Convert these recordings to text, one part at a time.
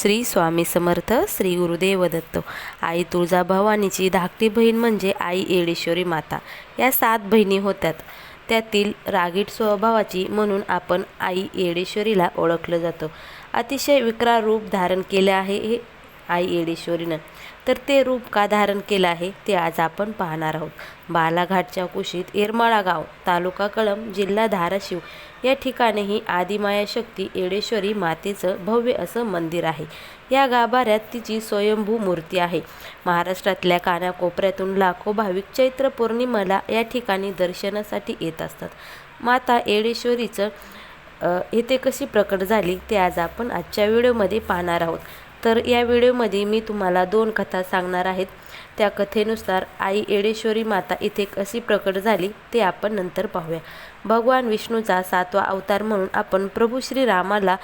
श्री स्वामी समर्थ श्री गुरुदेव दत्त. आई तुळजाभवानीची धाकटी बहीण म्हणजे आई येडेश्वरी माता. या सात बहिणी होत्यात. त्यातील रागीट स्वभावाची म्हणून आपण आई येडेश्वरीला ओळखलं जातं. अतिशय विक्रार रूप धारण केले आहे हे आई येडेश्वरीनं. तर ते रूप का धारण केलं आहे ते आज आपण पाहणार आहोत. बालाघाटच्या कुशीत येरमाळा गाव तालुका कळंब जिल्हा धाराशिव या ठिकाणी ही आदिमाया शक्ती येडेश्वरी मातेचं भव्य असं मंदिर आहे. या गाभाऱ्यात तिची स्वयंभू मूर्ती आहे. महाराष्ट्रातल्या कानाकोपऱ्यातून लाखो भाविक चैत्र पौर्णिमेला या ठिकाणी दर्शनासाठी येत असतात. माता येडेश्वरीचं अ, इथे कशी प्रकट झाली ते आज आपण आजच्या व्हिडिओमध्ये पाहणार आहोत. तर या व्हिडिओमध्ये मी तुम्हाला दोन कथा सांगणार आहेत. त्या कथेनुसार आई येडेश्वरी माता इथे कशी प्रकट झाली ते आपण नंतर पाहूया. भगवान विष्णूचा सातवा अवतार म्हणून आपण प्रभू श्रीरामाला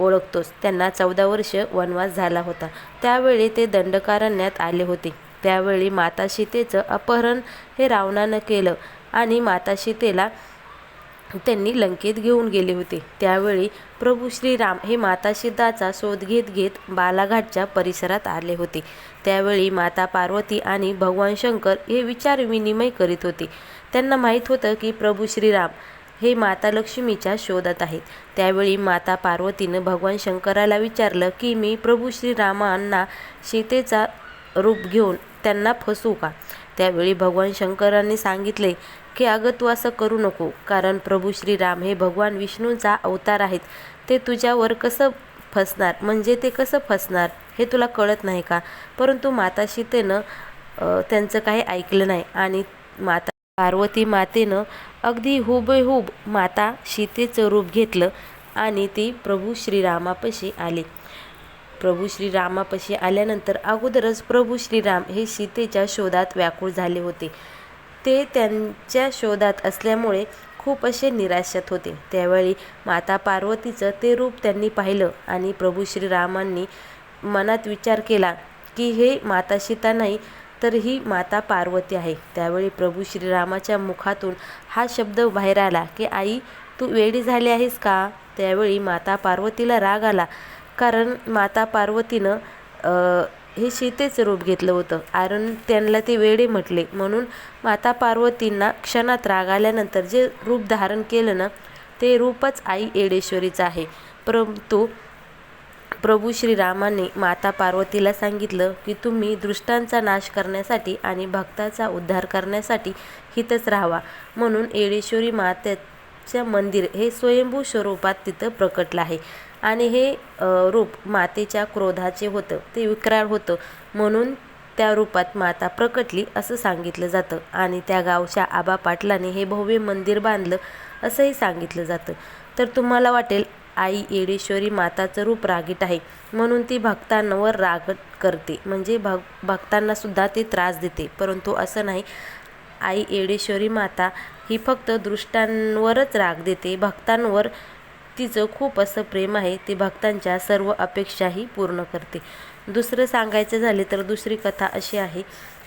ओळखतोच. त्यांना चौदा वर्ष वनवास झाला होता. त्यावेळी ते दंडकारण्यात आले होते. त्यावेळी माता सीतेचं अपहरण हे रावणानं केलं आणि माता सीतेला त्यांनी लंकेत घेऊन गेले होते. त्यावेळी प्रभू श्रीराम हे माता सीताचा शोध घेत घेत बालाघाटच्या परिसरात आले होते. त्यावेळी माता पार्वती आणि भगवान शंकर हे विचार विनिमय करीत होते. त्यांना माहीत होतं की प्रभू श्रीराम हे माता लक्ष्मीच्या शोधात आहेत. त्यावेळी माता पार्वतीनं भगवान शंकराला विचारलं की मी प्रभू श्रीरामांना सीतेचा रूप घेऊन त्यांना फसवू का? त्यावेळी भगवान शंकरांनी सांगितले की अगं तू असं करू नको. कारण प्रभू श्रीराम हे भगवान विष्णूंचा अवतार आहेत. ते तुझ्यावर कसं फसणार? म्हणजे ते कसं फसणार? हे तुला कळत नाही का? परंतु माता सीतेनं त्यांचं काही ऐकलं नाही. आणि माता पार्वती मातेनं अगदी हुबेहूब माता सीतेचं रूप घेतलं आणि ती प्रभू श्रीरामापाशी आली. प्रभू श्रीरामापाशी आल्यानंतर अगोदरच प्रभू श्रीराम हे सीतेच्या शोधात व्याकुळ झाले होते. ते त्यांच्या शोधात असल्यामुळे खूप असे निराशात होते. त्यावेळी माता पार्वतीचं ते रूप त्यांनी पाहिलं आणि प्रभू श्रीरामांनी मनात विचार केला की हे माता सीता नाही तर ही माता पार्वती आहे. त्यावेळी प्रभू श्रीरामाच्या मुखातून हा शब्द बाहेर आला की आई तू वेडी झाली आहेस का? त्यावेळी माता पार्वतीला राग आला कारण माता पार्वतीनं हे सीतेचं रूप घेतलं होतं. आरण त्यांना ते वेडे म्हटले. म्हणून माता पार्वतींना क्षणात राग आल्यानंतर जे रूप धारण केलं ना ते रूपच आई येडेश्वरीचं आहे. परंतु प्रभू श्रीरामाने माता पार्वतीला सांगितलं की तुम्ही दृष्टांचा नाश करण्यासाठी आणि भक्ताचा उद्धार करण्यासाठी हितच राहावा. म्हणून येडेश्वरी मातेचं मंदिर हे स्वयंभू स्वरूपात तिथं प्रकटलं आहे. आणि हे रूप मातेच्या क्रोधाचे होतं ते विक्राळ होतं. म्हणून त्या रूपात माता प्रकटली असं सांगितलं जातं. आणि त्या गावच्या आबा पाटलाने हे भव्य मंदिर बांधलं असंही सांगितलं जातं. तर तुम्हाला वाटेल आई येडेश्वरी माताचं रूप रागीट आहे. म्हणून ती भक्तांवर राग करते. म्हणजे भग भक्तांना सुद्धा ती त्रास देते. परंतु असं नाही. आई येडेश्वरी माता ही फक्त दृष्टांवरच राग देते. भक्तांवर तिचं खूप असं प्रेम आहे ती भक्तांच्या सर्व अपेक्षाही पूर्ण करते. दुसरं सांगायचं झाले तर दुसरी कथा अशी आहे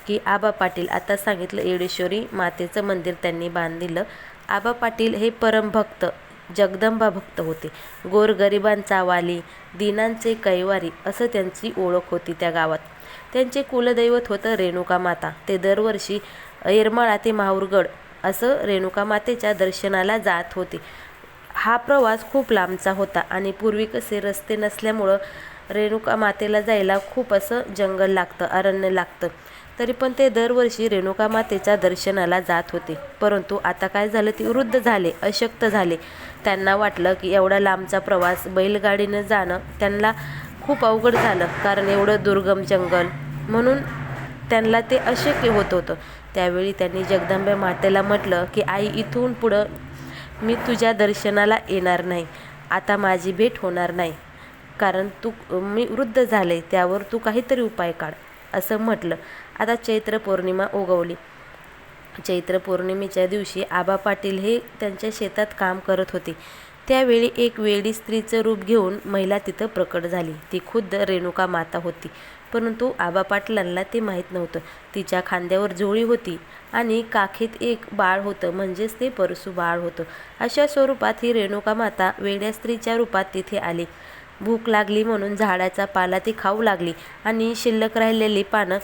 की आबा पाटील आता सांगितलं येडेश्वरी मातेचं मंदिर त्यांनी बांधलेलं. आबा पाटील हे परमभक्त जगदंबा भक्त होते. गोरगरिबांचा वाली दिनांचे कैवारी असं त्यांची ओळख होती त्या गावात. त्यांचे कुलदैवत होतं रेणुका माता. ते दरवर्षी येरमाळा ते माहूरगड असं रेणुका मातेच्या दर्शनाला जात होते. हा प्रवास खूप लांबचा होता आणि पूर्वी कसे रस्ते नसल्यामुळं रेणुका मातेला जायला खूप असं जंगल लागतं अरण्य लागतं. तरी पण ते दरवर्षी रेणुका मातेच्या दर्शनाला जात होते. परंतु आता काय झालं ते वृद्ध झाले अशक्त झाले. त्यांना वाटलं की एवढा लांबचा प्रवास बैलगाडीनं जाणं त्यांना खूप अवघड झालं कारण एवढं दुर्गम जंगल. म्हणून त्यांना ते अशक्य होत होतं. त्यावेळी त्यांनी जगदंबे मातेला म्हटलं की आई इथून पुढं मी तुझ्या दर्शनाला येणार नाही. आता माझी भेट होणार नाही. कारण तू मी वृद्ध झाले त्यावर तू काहीतरी उपाय काढ असं म्हटलं. आता चैत्र पौर्णिमा उगवली चैत्र पौर्णिमेच्या दिवशी आबा पाटील हे त्यांच्या शेतात काम करत होते. त्यावेळी एक वेळी स्त्रीचं रूप घेऊन महिला तिथं प्रकट झाली. ती खुद्द रेणुका माता होती. परंतु आबा पाटलांना ते माहीत नव्हतं. तिच्या खांद्यावर जोळी होती आणि काखेत एक बाळ होतं म्हणजेच ते परसू बाळ होतं. अशा स्वरूपात ही रेणुका माता वेड्या स्त्रीच्या रूपात तिथे आली. भूक लागली म्हणून झाडाचा पाला ती खाऊ लागली आणि शिल्लक राहिलेली पानं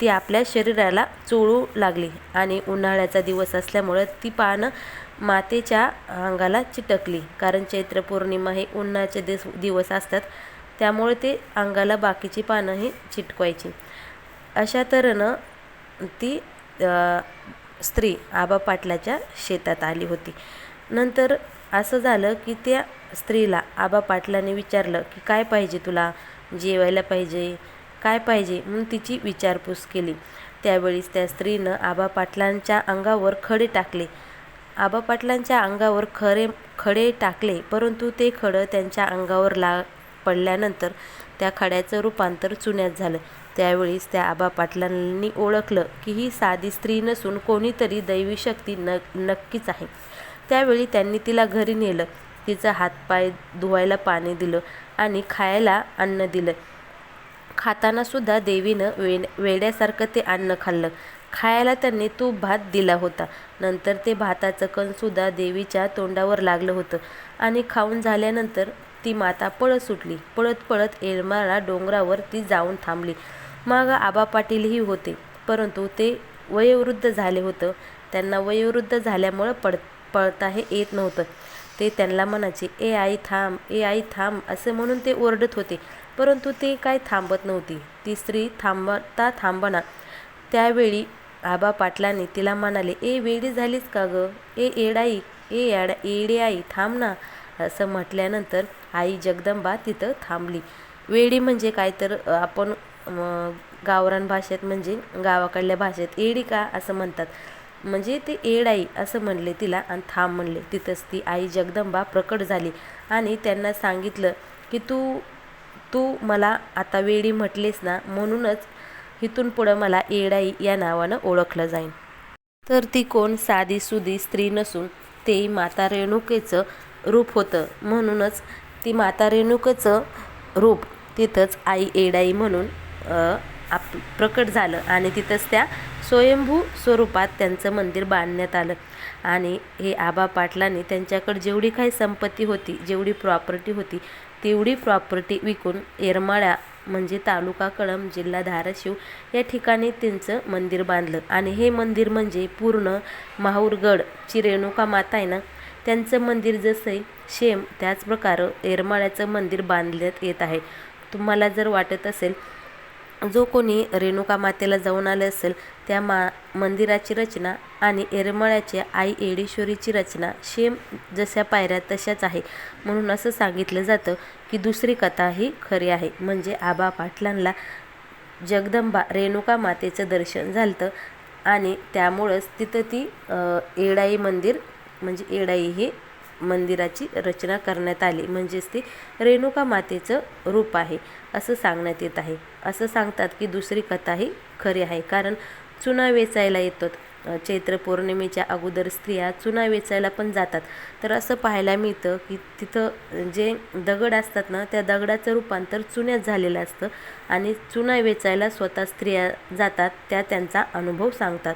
ती आपल्या शरीराला चोळू लागली आणि उन्हाळ्याचा दिवस असल्यामुळं ती पानं मातेच्या अंगाला चिटकली. कारण चैत्र पौर्णिमा हे उन्हाचे दिस दिवस असतात. त्यामुळे ते अंगाला बाकीची पानंही चिटकवायची. अशा तऱ्हेनं ती स्त्री आबा पाटलाच्या शेतात आली होती. नंतर असं झालं की त्या स्त्रीला आबा पाटलाने विचारलं की काय पाहिजे तुला? जेवायला पाहिजे? काय पाहिजे? म्हणून तिची विचारपूस केली. त्यावेळीस त्या स्त्रीनं आबा पाटलांच्या अंगावर खडे टाकले. आबा पाटलांच्या अंगावर खरे खडे टाकले परंतु ते खडं त्यांच्या अंगावर ला पडल्यानंतर त्या खड्याचं रूपांतर चुन्यात झालं. त्यावेळीस त्या आबा पाटलांनी ओळखलं की ही साधी स्त्री नसून कोणीतरी दैवी शक्ती न नक्कीच आहे. त्यावेळी त्यांनी तिला घरी नेलं. तिचा हातपाय धुवायला पाणी दिलं आणि खायला अन्न दिलं. खातानासुद्धा देवीनं वे वेड्यासारखं ते अन्न खाल्लं. खायला त्यांनी तूप भात दिला होता. नंतर ते भाताचं कणसुद्धा देवीच्या तोंडावर लागलं होतं आणि खाऊन झाल्यानंतर ती माता पळत सुटली. पळत पळत येळमाळा डोंगरावर ती जाऊन थांबली. मग आबा पाटीलही होते. परंतु ते वयोवृद्ध झाले होतं. त्यांना वयोवृद्ध झाल्यामुळं पड पळता हे येत नव्हतं. ते त्यांना म्हणायचे ए आई थांब ए आई थांब असे म्हणून ते ओरडत होते. परंतु ते काय थांबत नव्हती. ती स्त्री थांबता थांबना. त्यावेळी आबा पाटलाने तिला म्हणाले ए वेडी झालीस का गं? ए एडाई ए याडा एडे आई थांब ना असं म्हटल्यानंतर आई जगदंबा तिथं थांबली. वेडी म्हणजे काय तर आपण गावरान भाषेत म्हणजे गावाकडल्या भाषेत एडी का असं म्हणतात. म्हणजे ते एडाई असं म्हणले तिला आणि थांब म्हणले. तिथंच ती आई जगदंबा प्रकट झाली आणि त्यांना सांगितलं की तू तू मला आता वेडी म्हटलीस ना म्हणूनच इथून पुढं मला एडाई या नावानं ओळखलं जाईल तर ती कोण? साधी सुधी स्त्री नसून ते माता रेणुकेचं रूप होतं. म्हणूनच ती माता रेणुकचं रूप तिथंच आई एडाई म्हणून आप प्रकट झालं आणि तिथंच त्या स्वयंभू स्वरूपात त्यांचं मंदिर बांधण्यात आलं. आणि हे आबा पाटलांनी त्यांच्याकडे जेवढी काही संपत्ती होती जेवढी प्रॉपर्टी होती तेवढी प्रॉपर्टी विकून येरमाळ्या म्हणजे तालुका कळम जिल्हा धाराशिव या ठिकाणी त्यांचं मंदिर बांधलं. आणि हे मंदिर म्हणजे पूर्ण माहूरगडची रेणुका माता आहे ना त्यांचं मंदिर जसं आहे सेम त्याचप्रकारे येरमाळ्याचं मंदिर बांधण्यात येत आहे. तुम्हाला जर वाटत असेल जो कोणी रेणुका मातेला जाऊन आले असेल त्या मा मंदिराची रचना आणि येरमाळ्याच्या आई येडेश्वरीची रचना सेम जशा पायऱ्या तशाच आहे. म्हणून असं सांगितलं जातं की दुसरी कथा ही खरी आहे. म्हणजे आबा पाटलांना जगदंबा रेणुका मातेचं दर्शन झालं आणि त्यामुळंच तिथं ती येडाई मंदिर म्हणजे येडाई हे मंदिराची रचना करण्यात आली. म्हणजेच ती रेणुका मातेचं रूप आहे असं सांगण्यात येत आहे. असं सांगतात की दुसरी कथा ही खरी आहे. कारण चुना वेचायला येतात. चैत्र पौर्णिमेच्या अगोदर स्त्रिया चुना वेचायला पण जातात. तर असं पाहायला मिळतं की तिथं जे दगड असतात ना त्या दगडाचं रूपांतर चुन्यात झालेलं असतं आणि चुना वेचायला स्वतः स्त्रिया जातात त्या त्यांचा अनुभव सांगतात.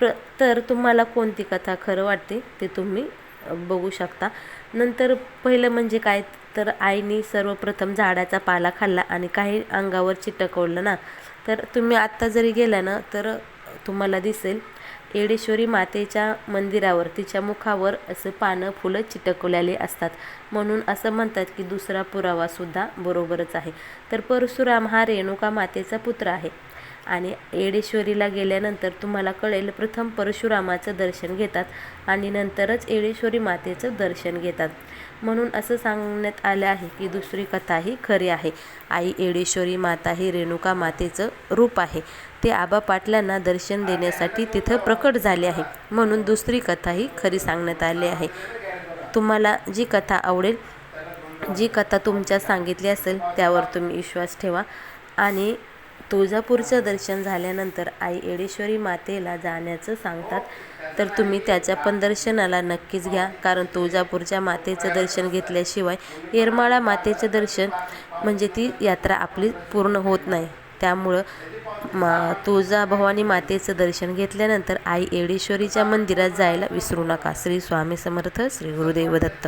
प्र तर तुम्हाला कोणती कथा खरं वाटते ते तुम्ही बघू शकता. नंतर पहिलं म्हणजे काय? तर आईने सर्वप्रथम झाडाचा पाला खाल्ला आणि काही अंगावर चिटकवलं ना. तर तुम्ही आत्ता जरी गेला ना तर तुम्हाला दिसेल येडेश्वरी मातेच्या मंदिरावर तिच्या मुखावर असं पानं फुलं चिटकवलेले असतात. म्हणून असं म्हणतात की दुसरा पुरावासुद्धा बरोबरच आहे. तर परशुराम हा रेणुका मातेचा पुत्र आहे. आणि येडेश्वरीला गेल्यानंतर तुम्हाला कळेल प्रथम परशुरामाचं दर्शन घेतात आणि नंतरच येडेश्वरी मातेचं दर्शन घेतात. म्हणून असं सांगण्यात आलं आहे की दुसरी कथा ही खरी आहे. आई येडेश्वरी माता ही रेणुका मातेचं रूप आहे. ते आबा पाटलांना दर्शन देण्यासाठी तिथं प्रकट झाले आहे. म्हणून दुसरी कथा ही खरी सांगण्यात आली आहे. तुम्हाला जी कथा आवडेल जी कथा तुमच्या सांगितली असेल त्यावर तुम्ही विश्वास ठेवा. आणि तुळजापूरचं दर्शन झाल्यानंतर आई येडेश्वरी मातेला जाण्याचं सांगतात. तर तुम्ही त्याच्या पण दर्शनाला नक्कीच घ्या. कारण तुळजापूरच्या मातेचं दर्शन घेतल्याशिवाय येरमाळा मातेचं दर्शन म्हणजे ती यात्रा आपली पूर्ण होत नाही. त्यामुळं मा तुळजाभवानी मातेचं दर्शन घेतल्यानंतर आई येडेश्वरीच्या मंदिरात जायला विसरू नका. श्री स्वामी समर्थ श्री गुरुदेव दत्त.